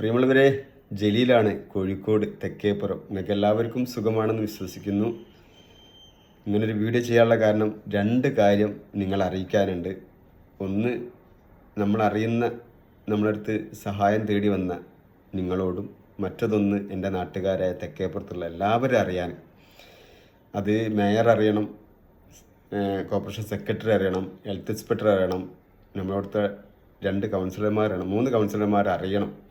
പ്രിയമുള്ളവരെ ജലീലാണ് കോഴിക്കോട് തെക്കേപ്പുറം. നിങ്ങൾക്ക് എല്ലാവർക്കും സുഖമാണെന്ന് വിശ്വസിക്കുന്നു. ഇങ്ങനൊരു വീഡിയോ ചെയ്യാനുള്ള കാരണം രണ്ട് കാര്യം നിങ്ങൾ അറിയിക്കാനുണ്ട്. ഒന്ന് നമ്മൾ അറിയുന്ന നമ്മളടുത്ത് സഹായം തേടി വന്ന നിങ്ങളോടും മറ്റതൊന്ന് എന്റെ നാട്ടുകാരായ തെക്കേപ്പുറത്തുള്ള എല്ലാവരും അറിയാൻ. അത് മേയർ അറിയണം കോർപ്പറേഷൻ സെക്രട്ടറി അറിയണം ഹെൽത്ത് ഇൻസ്പെക്ടർ അറിയണം നമ്മളവിടുത്തെ രണ്ട് കൗൺസിലർമാർ അറിയണം മൂന്ന് കൗൺസിലർമാർ അറിയണം.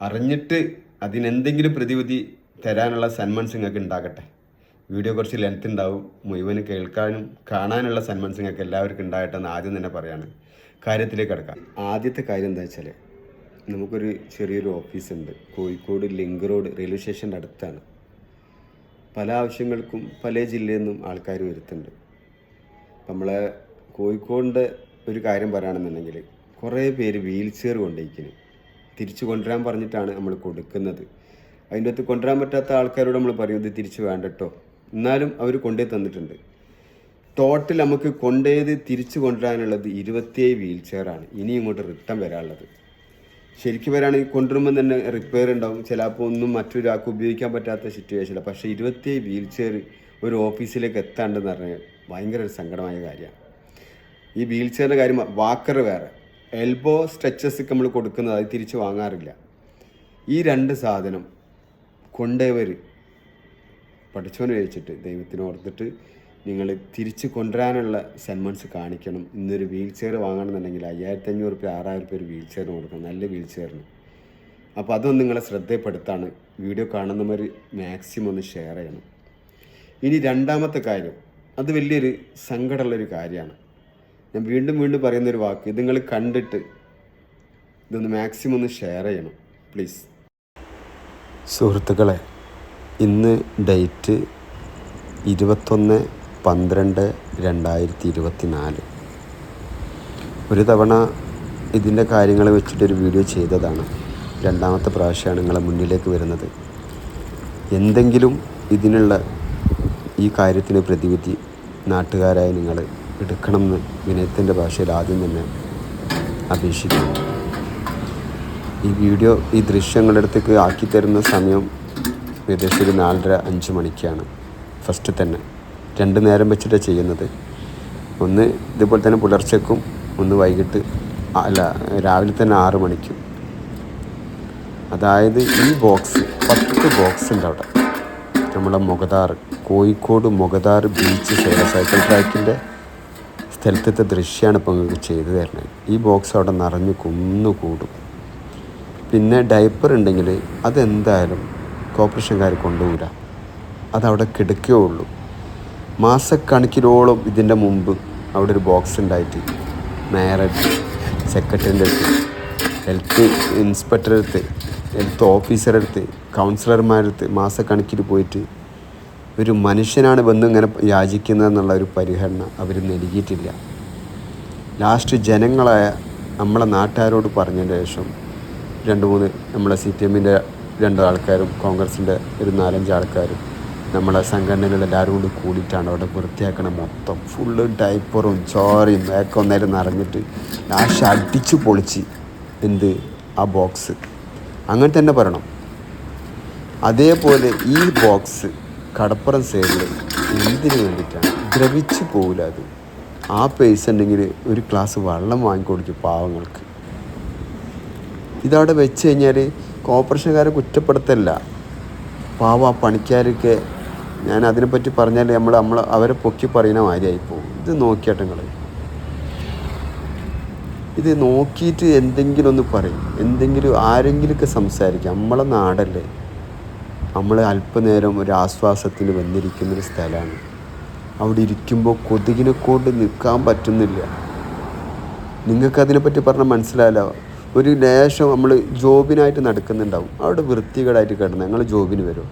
അറിഞ്ഞിട്ട് അതിനെന്തെങ്കിലും പ്രതിവിധി തരാനുള്ള സന്മൻസ് നിങ്ങൾക്ക് ഉണ്ടാകട്ടെ. വീഡിയോ കുറച്ച് ലെങ്ത് ഉണ്ടാവും. മുഴുവൻ കേൾക്കാനും കാണാനുള്ള സന്മൻസ് നിങ്ങൾക്ക് എല്ലാവർക്കും ഉണ്ടാകട്ടെ എന്ന് ആദ്യം തന്നെ പറയാണ്. കാര്യത്തിലേക്ക് കിടക്കാം. ആദ്യത്തെ കാര്യം എന്താ വെച്ചാൽ നമുക്കൊരു ചെറിയൊരു ഓഫീസുണ്ട് കോഴിക്കോട് ലിങ്ക് റോഡ് റെയിൽവേ സ്റ്റേഷന്റെ അടുത്താണ്. പല ആവശ്യങ്ങൾക്കും പല ജില്ലയിൽ നിന്നും ആൾക്കാർ വരുത്തുന്നുണ്ട് നമ്മളെ കോഴിക്കോടിന്റെ ഒരു കാര്യം പറയുകയാണെന്നുണ്ടെങ്കിൽ കുറേ പേര് വീൽ ചെയർ കൊണ്ടുപോയിക്കുന്നു തിരിച്ചു കൊണ്ടുവരാൻ പറഞ്ഞിട്ടാണ് നമ്മൾ കൊടുക്കുന്നത്. അതിന്റെ അകത്ത് കൊണ്ടുവരാൻ പറ്റാത്ത ആൾക്കാരോട് നമ്മൾ പറയും ഇത് തിരിച്ചു വേണ്ടട്ടോ. എന്നാലും അവർ കൊണ്ടുപോയി തന്നിട്ടുണ്ട്. ടോട്ടൽ നമുക്ക് കൊണ്ടുപോയത് തിരിച്ചു കൊണ്ടുവരാനുള്ളത് ഇരുപത്തിയേഴ് വീൽ ചെയറാണ് ഇനി ഇങ്ങോട്ട് റിട്ടേൺ വരാനുള്ളത്. ശരിക്കും വരാണെങ്കിൽ കൊണ്ടുവരുമ്പോൾ തന്നെ റിപ്പയർ ഉണ്ടാവും. ചിലപ്പോൾ ഒന്നും മറ്റൊരാൾക്ക് ഉപയോഗിക്കാൻ പറ്റാത്ത സിറ്റുവേഷനില്ല പക്ഷേ ഇരുപത്തിയേഴ് വീൽ ചെയർ ഒരു ഓഫീസിലേക്ക് എത്താണ്ടെന്ന് പറഞ്ഞാൽ ഭയങ്കര ഒരു സങ്കടമായ കാര്യമാണ്. ഈ വീൽ ചെയറിന്റെ കാര്യം വാക്കർ വേറെ. എൽബോ സ്ട്രെച്ചസ് നമ്മൾ കൊടുക്കുന്നത് അത് തിരിച്ച് വാങ്ങാറില്ല. ഈ രണ്ട് സാധനം കൊണ്ടവർ പഠിച്ചവന് ചോദിച്ചിട്ട് ദൈവത്തിന് ഓർത്തിട്ട് നിങ്ങൾ തിരിച്ച് കൊണ്ടുവരാനുള്ള സെൻമൺസ് കാണിക്കണം. ഇന്നൊരു വീൽ ചെയർ വാങ്ങണമെന്നുണ്ടെങ്കിൽ അയ്യായിരത്തി അഞ്ഞൂറ് റുപ്യ ആറായിരം റുപ്യ ഒരു വീൽ ചെയറിന് കൊടുക്കണം. നല്ല വീൽ ചെയറിന്. അപ്പോൾ അതൊന്നും നിങ്ങളെ ശ്രദ്ധയിൽപ്പെടുത്താണ്. വീഡിയോ കാണുന്നവർ മാക്സിമം ഒന്ന് ഷെയർ ചെയ്യണം. ഇനി രണ്ടാമത്തെ കാര്യം. അത് വലിയൊരു സങ്കടമുള്ളൊരു കാര്യമാണ്. ഞാൻ വീണ്ടും വീണ്ടും പറയുന്നൊരു വാക്ക്. ഇത് നിങ്ങൾ കണ്ടിട്ട് ഇതൊന്ന് മാക്സിമം ഒന്ന് ഷെയർ ചെയ്യണം പ്ലീസ് സുഹൃത്തുക്കളെ ഇന്ന് ഡേറ്റ് ഇരുപത്തൊന്ന് പന്ത്രണ്ട് രണ്ടായിരത്തി ഇരുപത്തി നാല് ഒരു തവണ ഇതിന്റെ കാര്യങ്ങൾ വെച്ചിട്ടൊരു വീഡിയോ ചെയ്തതാണ്. രണ്ടാമത്തെ പ്രാവശ്യമാണ് നിങ്ങളെ മുന്നിലേക്ക് വരുന്നത്. എന്തെങ്കിലും ഇതിനുള്ള ഈ കാര്യത്തിന് പ്രതിവിധി നാട്ടുകാരായ നിങ്ങൾ എടുക്കണമെന്ന് വിനയത്തിന്റെ ഭാഷയിൽ ആദ്യം തന്നെ അപേക്ഷിക്കുന്നു. ഈ വീഡിയോ ഈ ദൃശ്യങ്ങളുടെ അടുത്തേക്ക് ആക്കി തരുന്ന സമയം ഏകദേശം ഒരു നാലര അഞ്ച് മണിക്കാണ്. ഫസ്റ്റ് തന്നെ രണ്ട് നേരം വെച്ചിട്ടാണ് ചെയ്യുന്നത്. ഒന്ന് ഇതുപോലെ തന്നെ പുലർച്ചയ്ക്കും ഒന്ന് വൈകിട്ട് അല്ല രാവിലെ തന്നെ ആറ് മണിക്കും. അതായത് ഈ ബോക്സ് പത്ത് ബോക്സ് ഉണ്ട് അവിടെ. നമ്മളെ മുഖതാർ കോഴിക്കോട് മുഖതാർ ബീച്ച് സൈക്കിൾ ട്രാക്കിന്റെ സ്ഥലത്തത്തെ ദൃശ്യമാണ് ഇപ്പോൾ നിങ്ങൾക്ക് ചെയ്തു തരുന്നത്. ഈ ബോക്സ് അവിടെ നിറഞ്ഞു കുന്നു കൂടും. പിന്നെ ഡയപ്പർ ഉണ്ടെങ്കിൽ അതെന്തായാലും കോർപ്പറേഷൻകാർ കൊണ്ടുപോകില്ല അതവിടെ കിടക്കുകയേ ഉള്ളൂ മാസക്കണക്കിനോളം ഇതിന്റെ മുമ്പ് അവിടെ ഒരു ബോക്സ് ഉണ്ടായിട്ട് മേയറടുത്ത് സെക്രട്ടറിന്റെ അടുത്ത് ഹെൽത്ത് ഇൻസ്പെക്ടറെ അടുത്ത് ഹെൽത്ത് ഓഫീസറെടുത്ത് അടുത്ത് കൗൺസിലർമാരുടെ അടുത്ത് മാസക്കണക്കിന് പോയിട്ട് ഒരു മനുഷ്യനാണ് വന്ന് ഇങ്ങനെ യാചിക്കുന്നതെന്നുള്ള ഒരു പരിഗണന അവർ നൽകിയിട്ടില്ല. ലാസ്റ്റ് ജനങ്ങളായ നമ്മളെ നാട്ടുകാരോട് പറഞ്ഞതിന് ശേഷം രണ്ട് മൂന്ന് നമ്മളെ സി പി എമ്മിന്റെ രണ്ട് ആൾക്കാരും കോൺഗ്രസിന്റെ ഒരു നാലഞ്ച് ആൾക്കാരും നമ്മളെ സംഘടനകൾ എല്ലാവരും കൂടി കൂടിയിട്ടാണ് അവിടെ വൃത്തിയാക്കണ മൊത്തം. ഫുള്ള് ഡൈപ്പറും ചോറയും ഒക്കെ ഒന്നേരം നിറഞ്ഞിട്ട് ലാസ്റ്റ് അടിച്ചു പൊളിച്ച് എന്ത് ആ ബോക്സ് അങ്ങനെ തന്നെ പറയണം. അതേപോലെ ഈ ബോക്സ് കടപ്പുറം സൈഡിൽ എന്തിനു വേണ്ടിയിട്ടാണ് ദ്രവിച്ചു പോകില്ല അത്. ആ പൈസ ഉണ്ടെങ്കിൽ ഒരു ഗ്ലാസ് വെള്ളം വാങ്ങിക്കൊടുക്കും പാവങ്ങൾക്ക്. ഇതവിടെ വെച്ച് കഴിഞ്ഞാൽ കോർപ്പറേഷൻകാരെ കുറ്റപ്പെടുത്തല്ല. പാവ പണിക്കാരൊക്കെ ഞാൻ അതിനെപ്പറ്റി പറഞ്ഞാൽ നമ്മൾ നമ്മൾ അവരെ പൊക്കി പറയുന്ന മാതിരിയായി പോകും. ഇത് നോക്കിയാട്ടെ നിങ്ങൾ ഇത് നോക്കിയിട്ട് എന്തെങ്കിലും ഒന്ന് പറയും. എന്തെങ്കിലും ആരെങ്കിലുമൊക്കെ സംസാരിക്കാം. നമ്മളെ നാടല്ലേ? നമ്മൾ അല്പനേരം ഒരു ആശ്വാസത്തിന് വന്നിരിക്കുന്നൊരു സ്ഥലമാണ്. അവിടെ ഇരിക്കുമ്പോൾ കൊതുകിനെ കൊണ്ട് നിൽക്കാൻ പറ്റുന്നില്ല. നിങ്ങൾക്കതിനെപ്പറ്റി പറഞ്ഞാൽ മനസ്സിലായല്ലോ. ഒരു ലേശം നമ്മൾ ജോബിനായിട്ട് നടക്കുന്നുണ്ടാവും. അവിടെ വൃത്തികേടായിട്ട് കിടന്ന് ഞങ്ങൾ ജോബിന് വരും.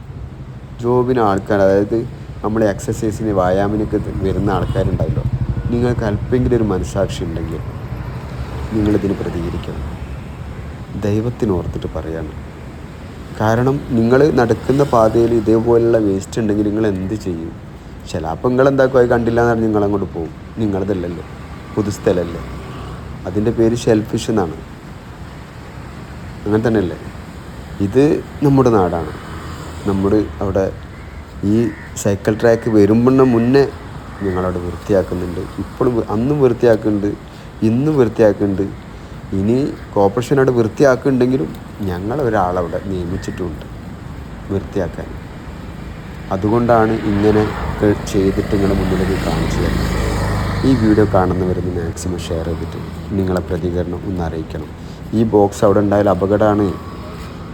ജോബിന് ആൾക്കാർ അതായത് നമ്മൾ എക്സസൈസിന് വ്യായാമിനൊക്കെ വരുന്ന ആൾക്കാരുണ്ടല്ലോ നിങ്ങൾക്ക് അല്പെങ്കിലും ഒരു മനസാക്ഷി ഉണ്ടെങ്കിൽ നിങ്ങളിതിന് പ്രതികരിക്കണം. ദൈവത്തിനോർത്തിട്ട് പറയാണ്. കാരണം നിങ്ങൾ നടക്കുന്ന പാതയിൽ ഇതേപോലെയുള്ള വേസ്റ്റ് ഉണ്ടെങ്കിൽ നിങ്ങൾ എന്ത് ചെയ്യും? ചിലപ്പോൾ നിങ്ങൾ എന്താക്കും? അത് കണ്ടില്ല എന്ന് പറഞ്ഞ് നിങ്ങളങ്ങോട്ട് പോകും. നിങ്ങളതല്ലല്ലോ. പുതുസ്ഥലല്ലേ അതിന്റെ പേര് ഷെൽഫിഷ് എന്നാണ്. അങ്ങനെ തന്നെയല്ലേ ഇത് നമ്മുടെ നാടാണ്. നമ്മൾ അവിടെ ഈ സൈക്കിൾ ട്രാക്ക് വരുമ്പോഴും മുന്നേ ഞങ്ങളവിടെ വൃത്തിയാക്കുന്നുണ്ട്. ഇപ്പോഴും അന്നും വൃത്തിയാക്കുന്നുണ്ട്. ഇന്നും വൃത്തിയാക്കുന്നുണ്ട്. ഇനി കോർപ്പറേഷൻ അവിടെ വൃത്തിയാക്കുന്നുണ്ടെങ്കിലും ഞങ്ങൾ ഒരാളവിടെ നിയമിച്ചിട്ടുണ്ട് വൃത്തിയാക്കാൻ അതുകൊണ്ടാണ് ഇങ്ങനെ ചെയ്തിട്ട് നിങ്ങളുടെ മുന്നിലേക്ക് കാണിച്ചു തരുന്നത്. ഈ വീഡിയോ കാണുന്നവരൊന്ന് മാക്സിമം ഷെയർ ചെയ്തിട്ട് നിങ്ങളെ പ്രതികരണം ഒന്ന് അറിയിക്കണം. ഈ ബോക്സ് അവിടെ ഉണ്ടായാൽ അപകടമാണ്.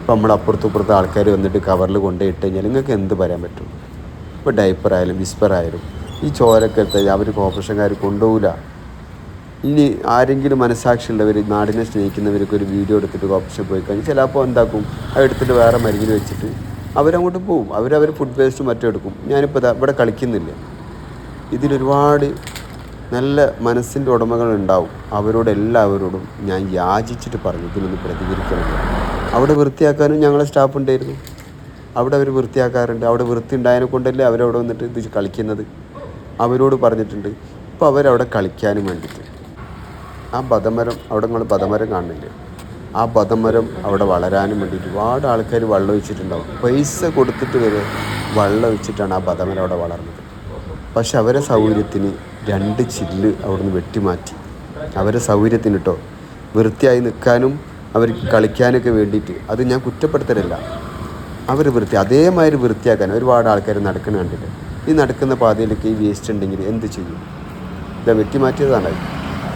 ഇപ്പം നമ്മൾ അപ്പുറത്തും ഇപ്പുറത്തും ആൾക്കാർ വന്നിട്ട് കവറിൽ കൊണ്ടുപോയിട്ട് കഴിഞ്ഞാൽ നിങ്ങൾക്ക് എന്ത് പറയാൻ പറ്റും? ഇപ്പോൾ ഡൈപ്പർ ആയാലും വിസ്പർ ആയാലും ഈ ചോരക്കെടുത്ത് അവർ കോർപ്പറേഷൻകാർ കൊണ്ടുപോകില്ല ഇനി ആരെങ്കിലും മനസ്സാക്ഷിയുള്ളവർ നാടിനെ സ്നേഹിക്കുന്നവർക്ക് ഒരു വീഡിയോ എടുത്തിട്ട് ഓപ്ഷൻ പോയി കഴിഞ്ഞാൽ ചിലപ്പോൾ എന്താക്കും? അത് എടുത്തിട്ട് വേറെ മരുന്നിൽ വെച്ചിട്ട് അവരങ്ങോട്ട് പോവും. അവരവർ ഫുഡ് വേസ്റ്റ് മറ്റും എടുക്കും. ഞാനിപ്പോൾ ഇവിടെ കളിക്കുന്നില്ല? ഇതിലൊരുപാട് നല്ല മനസ്സിന്റെ ഉടമകൾ ഉണ്ടാവും. അവരോട് എല്ലാവരോടും ഞാൻ യാചിച്ചിട്ട് പറഞ്ഞു. ഇതിനൊന്ന് പ്രതികരിക്കണം അവിടെ വൃത്തിയാക്കാനും ഞങ്ങളെ സ്റ്റാഫ് ഉണ്ടായിരുന്നു. അവിടെ അവർ വൃത്തിയാക്കാറുണ്ട്. അവിടെ വൃത്തി ഉണ്ടായതിനെ കൊണ്ടല്ലേ അവരവിടെ വന്നിട്ട് ഇത് കളിക്കുന്നത്? അവരോട് പറഞ്ഞിട്ടുണ്ട്. ഇപ്പോൾ അവരവിടെ കളിക്കാനും വേണ്ടിയിട്ട്. ആ ബദമരം അവിടെ നിങ്ങൾ ബദമരം കാണുന്നില്ലേ? ആ ബദമരം അവിടെ വളരാനും വേണ്ടി ഒരുപാട് ആൾക്കാർ വെള്ളം ഒഴിച്ചിട്ടുണ്ടാവും. പൈസ കൊടുത്തിട്ട് വരെ വെള്ളം ഒഴിച്ചിട്ടാണ് ആ ബദമരം അവിടെ വളർന്നത്. പക്ഷെ അവരെ സൗകര്യത്തിന് രണ്ട് ചില്ല് അവിടുന്ന് വെട്ടിമാറ്റി. അവരെ സൗകര്യത്തിന് കേട്ടോ വൃത്തിയായി നിൽക്കാനും അവർക്ക് കളിക്കാനൊക്കെ വേണ്ടിയിട്ട്. അത് ഞാൻ കുറ്റപ്പെടുത്തലല്ല. അവർ വൃത്തി അതേമാതിരി വൃത്തിയാക്കാൻ ഒരുപാട് ആൾക്കാർ നടക്കുന്ന കണ്ടിട്ട് ഈ നടക്കുന്ന പാതയിലൊക്കെ ഈ വേസ്റ്റ് ഉണ്ടെങ്കിൽ എന്ത് ചെയ്യും? ഇതാ വെട്ടി മാറ്റിയതാണ്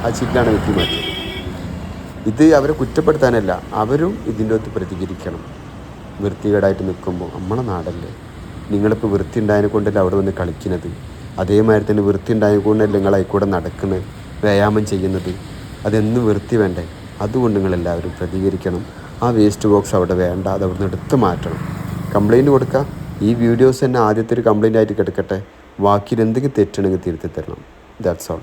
ആ ചില്ലാണ് വെട്ടി മാറ്റിയത് ഇത് അവരെ കുറ്റപ്പെടുത്താനല്ല അവരും ഇതിന്റെ അകത്ത് പ്രതികരിക്കണം. വൃത്തികേടായിട്ട് നിൽക്കുമ്പോൾ നമ്മളെ നാടല്ലേ? നിങ്ങളിപ്പോൾ വൃത്തി ഉണ്ടായതിനെ കൊണ്ടല്ലേ അവിടെ വന്ന് കളിക്കുന്നത്? അതേമാതിരി തന്നെ വൃത്തി ഉണ്ടായത് കൊണ്ടല്ലേ നിങ്ങൾ അതിൽക്കൂടെ നടക്കുന്നത്? വ്യായാമം ചെയ്യുന്നത്? അതെന്നും വൃത്തി വേണ്ടേ? അതുകൊണ്ട് നിങ്ങളെല്ലാവരും പ്രതികരിക്കണം. ആ വേസ്റ്റ് ബോക്സ് അവിടെ വേണ്ട അത് അവിടെ നിന്ന് എടുത്ത് മാറ്റണം. കംപ്ലൈന്റ് കൊടുക്കുക. ഈ വീഡിയോസ് തന്നെ ആദ്യത്തെ ഒരു കംപ്ലൈന്റ് ആയിട്ട് കിടക്കട്ടെ. ബാക്കിയിൽ എന്തെങ്കിലും തെറ്റുണ്ടെങ്കിൽ തിരുത്തി തരണം. That's all